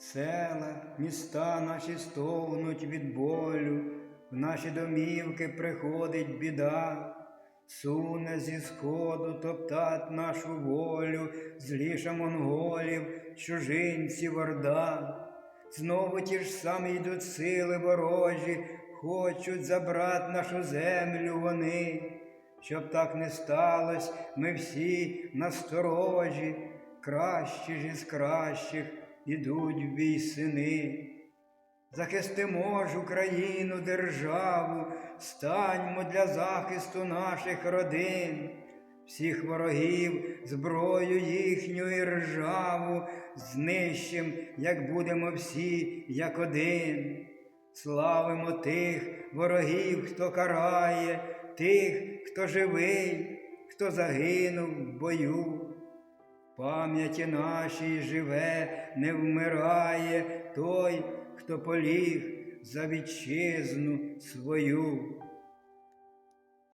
Села, міста наші стогнуть від болю, в наші домівки приходить біда, суне зі сходу топтать нашу волю, зліша монголів, чужинців орда. Знову ті ж самі йдуть сили ворожі, хочуть забрати нашу землю вони. Щоб так не сталося, ми всі насторожі, кращі ж із кращих ідуть бій сини. Захистимо ж Україну, державу, станьмо для захисту наших родин, всіх ворогів, зброю їхню і ржаву, знищим, як будемо всі, як один. Славимо тих ворогів, хто карає, тих, хто живий, хто загинув в бою. Пам'яті нашій живе, не вмирає той, хто поліг за вітчизну свою.